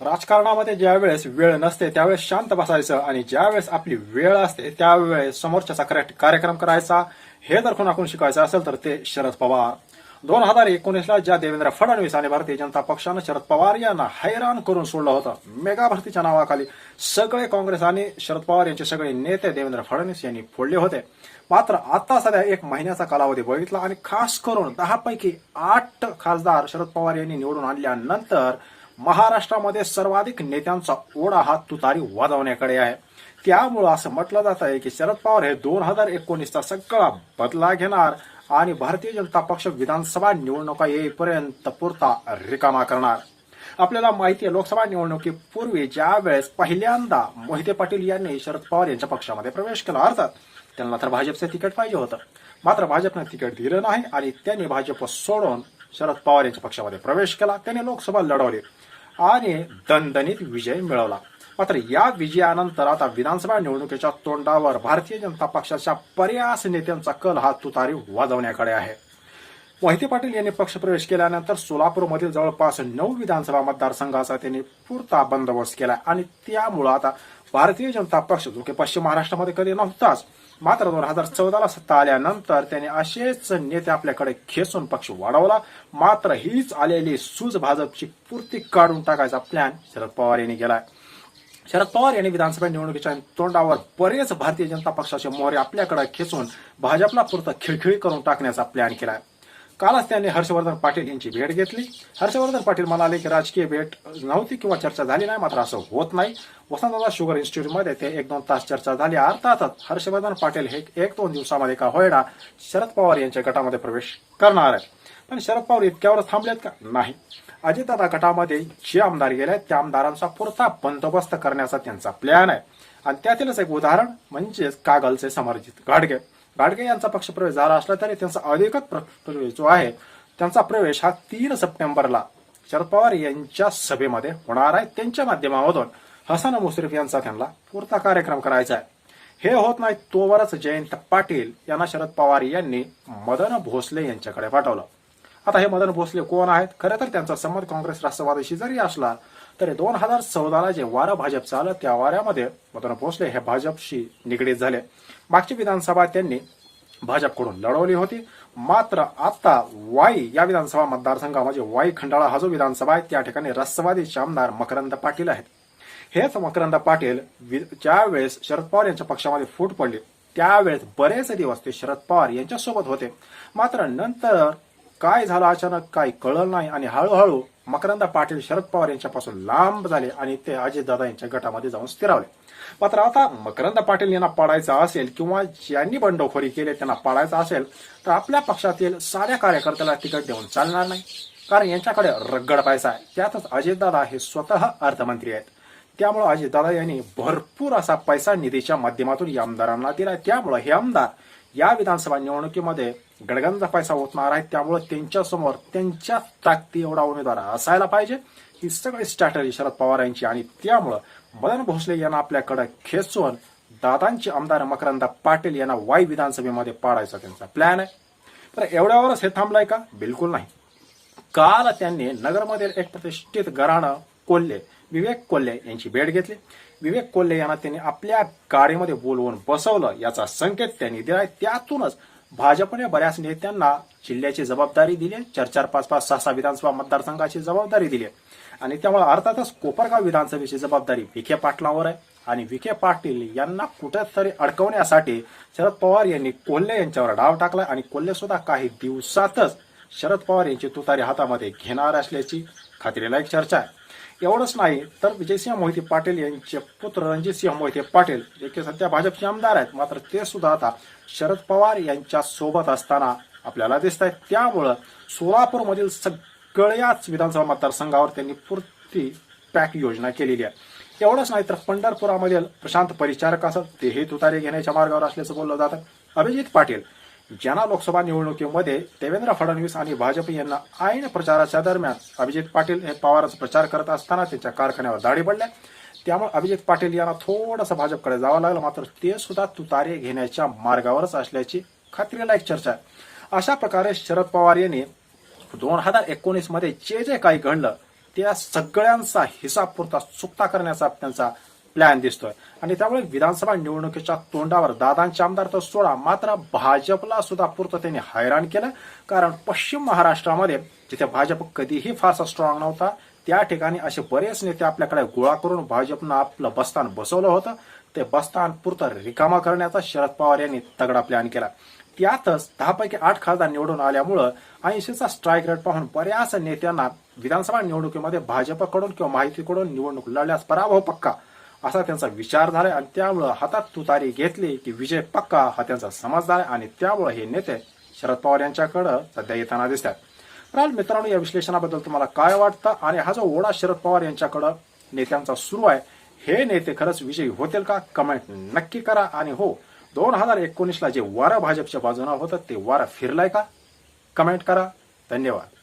राजकारणामध्ये ज्यावेळेस वेळ नसते त्यावेळेस शांत बसायचं आणि ज्यावेळेस आपली वेळ असते त्यावेळेस समोरच्याचा कार्यक्रम करायचा हे जर कोणाकडून शिकायचं असेल तर ते शरद पवार. दोन हजार एकोणीसला ज्या देवेंद्र फडणवीस आणि भारतीय जनता पक्षानं शरद पवार यांना हैराण करून सोडलं होतं मेगा भरतीच्या नावाखाली सगळे काँग्रेस आणि शरद पवार यांचे सगळे नेते देवेंद्र फडणवीस यांनी फोडले होते. मात्र आता सध्या एक महिन्याचा कालावधी बघितला आणि खास करून दहा पैकी आठ खासदार शरद पवार यांनी निवडून आणल्यानंतर महाराष्ट्रामध्ये सर्वाधिक नेत्यांचा ओढा हा तुतारी वाजवण्याकडे आहे. त्यामुळं असं म्हटलं जात आहे की शरद पवार हे दोन हजार एकोणीसचा सगळा बदला घेणार आणि भारतीय जनता पक्ष विधानसभा निवडणुका येईपर्यंत पुरता रिकामा करणार. आपल्याला माहिती आहे लोकसभा निवडणुकीपूर्वी ज्या वेळेस पहिल्यांदा मोहिते पाटील यांनी शरद पवार यांच्या पक्षामध्ये प्रवेश केला अर्थात त्यांना तर भाजपचं तिकीट पाहिजे होतं. मात्र भाजपनं तिकीट दिलं नाही आणि त्यांनी भाजप सोडून शरद पवार यांच्या पक्षामध्ये प्रवेश केला. त्यांनी लोकसभा लढवली आणि दणदणीत विजय मिळवला. मात्र या विजयानंतर आता विधानसभा निवडणुकीच्या तोंडावर भारतीय जनता पक्षाच्या पर्यास नेत्यांचा कल हा तुतारी वाजवण्याकडे आहे. मोहिते पाटील यांनी पक्षप्रवेश केल्यानंतर सोलापूरमधील जवळपास नऊ विधानसभा मतदारसंघाचा त्यांनी पुरता बंदोबस्त केला आणि त्यामुळं आता भारतीय जनता पक्ष जो की पश्चिम महाराष्ट्रामध्ये कधी नव्हताच मात्र दोन हजार चौदाला सत्ता आल्यानंतर त्याने असेच नेते आपल्याकडे खेचून पक्ष वाढवला. मात्र हीच आलेली सूज भाजपची पूर्ती काढून टाकायचा प्लॅन शरद पवार यांनी केलाय. शरद पवार यांनी विधानसभा निवडणुकीच्या तोंडावर बरेच भारतीय जनता पक्षाचे मोहरे आपल्याकडे खेचून भाजपला पुरतं खिळखिळी करून टाकण्याचा प्लॅन केलाय. कालच त्यांनी हर्षवर्धन पाटील यांची भेट घेतली. हर्षवर्धन पाटील म्हणाले की राजकीय भेट नव्हती किंवा चर्चा झाली नाही मात्र असं होत नाही. वसंतदादा शुगर इन्स्टिट्यूटमध्ये ते एक दोन तास चर्चा झाली. अर्थातच हर्षवर्धन पाटील हे एक दोन दिवसामध्ये का होयडा शरद पवार यांच्या गटामध्ये प्रवेश करणार आहेत. पण शरद पवार इतक्यावरच थांबलेत का? नाही. अजितदादा गटामध्ये जे आमदार गेले त्या आमदारांचा पुरता बंदोबस्त करण्याचा त्यांचा प्लॅन आहे. आणि त्यातीलच एक उदाहरण म्हणजेच कागलचे समर्जित गाडगे गाडगे यांचा पक्षप्रवेश झाला असला तरी त्यांचा अधिकच प्र- प्रवेश जो आहे त्यांचा प्रवेश हा तीन सप्टेंबरला शरद पवार यांच्या सभेमध्ये होणार आहे. त्यांच्या माध्यमामधून हसन मुश्रीफ यांचा त्यांना पुरता कार्यक्रम करायचा आहे. हे होत नाही तोवरच जयंत पाटील यांना शरद पवार यांनी मदन भोसले यांच्याकडे पाठवलं. आता हे मदन भोसले कोण आहेत? खरं तर त्यांचा संबंध काँग्रेस राष्ट्रवादीशी जरी असला तरी दोन हजार चौदाला जे वारं भाजपचं आलं त्या वाऱ्यामध्ये मदन भोसले हे भाजपशी निगडीत झाले. मागची विधानसभा त्यांनी भाजपकडून लढवली होती. मात्र आता वाई या विधानसभा मतदारसंघामध्ये वाई खंडाळा हा जो विधानसभा आहे त्या ठिकाणी राष्ट्रवादीचे आमदार मकरंद पाटील आहेत. हेच मकरंद पाटील वि- ज्या वेळेस शरद पवार यांच्या पक्षामध्ये फूट पडली त्यावेळेस बरेच दिवस ते शरद पवार यांच्यासोबत होते. मात्र नंतर काय झालं अचानक काय कळलं नाही आणि हळूहळू मकरंद पाटील शरद पवार यांच्यापासून लांब झाले आणि ते अजितदादा यांच्या गटामध्ये जाऊन स्थिरावले. मात्र आता मकरंद पाटील यांना पाडायचा असेल किंवा ज्यांनी बंडखोरी केली त्यांना पाडायचा असेल तर आपल्या पक्षातील साऱ्या कार्यकर्त्याला तिकीट देऊन चालणार नाही. कारण यांच्याकडे रगड पैसा आहे. त्यातच अजितदादा हे स्वतः अर्थमंत्री आहेत. त्यामुळे अजितदादा यांनी भरपूर असा पैसा निधीच्या माध्यमातून या आमदारांना दिलाय. त्यामुळे हे आमदार या विधानसभा निवडणुकीमध्ये गडगंजा पैसा ओतणार आहे त्यामुळे त्यांच्यासमोर त्यांच्या ताकदी एवढा उमेदवार असायला पाहिजे. ही सगळी स्ट्रॅटजी शरद पवार यांची आणि त्यामुळं मदन भोसले यांना आपल्याकडे खेचून दादांचे आमदार मकरंदा पाटील यांना वाई विधानसभेमध्ये पाडायचा त्यांचा प्लॅन आहे. तर एवढ्यावरच हे थांबलंय का? बिलकुल नाही. काल त्यांनी नगरमधील एक प्रतिष्ठित घराणं कोल्हे विवेक कोल्हे यांची भेट घेतली. विवेक कोल्हे यांना त्यांनी आपल्या गाडीमध्ये बोलवून बसवलं याचा संकेत त्यांनी दिलाय. त्यातूनच भाजपने बऱ्याच नेत्यांना जिल्ह्याची जबाबदारी दिली चार चार पाच पाच सहा सहा विधानसभा मतदारसंघाची जबाबदारी दिली आणि त्यामुळे अर्थातच कोपरगाव विधानसभेची जबाबदारी विखे पाटलावर आहे. आणि विखे पाटील यांना कुठेतरी अडकवण्यासाठी शरद पवार यांनी कोल्हे यांच्यावर डाव टाकला आणि कोल्हे सुद्धा काही दिवसातच शरद पवार यांची तुतारी हातामध्ये घेणार असल्याची खात्रीलायक चर्चा आहे. एवढंच नाही तर विजयसिंह मोहिते पाटील यांचे पुत्र रणजितसिंह मोहिते पाटील जे की सध्या भाजपचे आमदार आहेत मात्र ते सुद्धा आता शरद पवार यांच्या सोबत असताना आपल्याला दिसत आहेत त्यामुळं सोलापूरमधील सगळ्याच विधानसभा मतदारसंघावर त्यांनी पूर्ती पॅक योजना केलेली आहे. एवढंच नाही तर पंढरपुरामधील प्रशांत परिचारक असं तेही तुतारी घेण्याच्या मार्गावर असल्याचं बोललं जातं. अभिजित पाटील ज्यांना लोकसभा निवडणुकीमध्ये देवेंद्र फडणवीस आणि भाजप यांना ऐन प्रचाराच्या दरम्यान अभिजित पाटील हे पवारचा प्रचार करत असताना त्यांच्या कारखान्यावर दाढी पडल्या. त्यामुळे अभिजित पाटील यांना थोडंसं भाजपकडे जावं लागलं मात्र ते सुद्धा तुतारे घेण्याच्या मार्गावरच असल्याची खात्रीलायक चर्चा आहे. अशा प्रकारे शरद पवार यांनी दोन हजार एकोणीसमध्ये जे जे काही घडलं त्या सगळ्यांचा हिसाब पुरता चुकता करण्याचा त्यांचा प्लॅन दिसतोय. आणि त्यामुळे विधानसभा निवडणुकीच्या तोंडावर दादांचे आमदार तर सोडा मात्र भाजपला सुद्धा पुरतं त्यांनी हैराण केलं. कारण पश्चिम महाराष्ट्रामध्ये जिथे भाजप कधीही फारसा स्ट्रॉंग नव्हता त्या ठिकाणी असे बरेच नेते आपल्याकडे गोळा करून भाजपनं आपलं बस्तान बसवलं होतं. ते बस्तान पुरतं रिकामा करण्याचा शरद पवार यांनी तगडा प्लॅन केला. त्यातच दहापैकी आठ खासदार निवडून आल्यामुळं ऐंशीचा स्ट्राईक रेट पाहून बऱ्याच नेत्यांना विधानसभा निवडणुकीमध्ये भाजपकडून किंवा माहितीकडून निवडणूक लढल्यास पराभव पक्का. असा त्यांचा विचार झाला आणि त्यामुळं हातात तुतारी घेतली की विजय पक्का हा त्यांचा समज झाला आणि त्यामुळं हे नेते शरद पवार यांच्याकडं सध्या येताना दिसतात. राहुल मित्रांनो या विश्लेषणाबद्दल तुम्हाला काय वाटतं? आणि हा जो ओढा शरद पवार यांच्याकडं नेत्यांचा सुरू आहे हे नेते खरंच विजयी होतील का? कमेंट नक्की करा. आणि हो दोन हजार एकोणीसला जे वारं भाजपच्या बाजूनं होतं ते वारं फिरलंय का? कमेंट करा. धन्यवाद.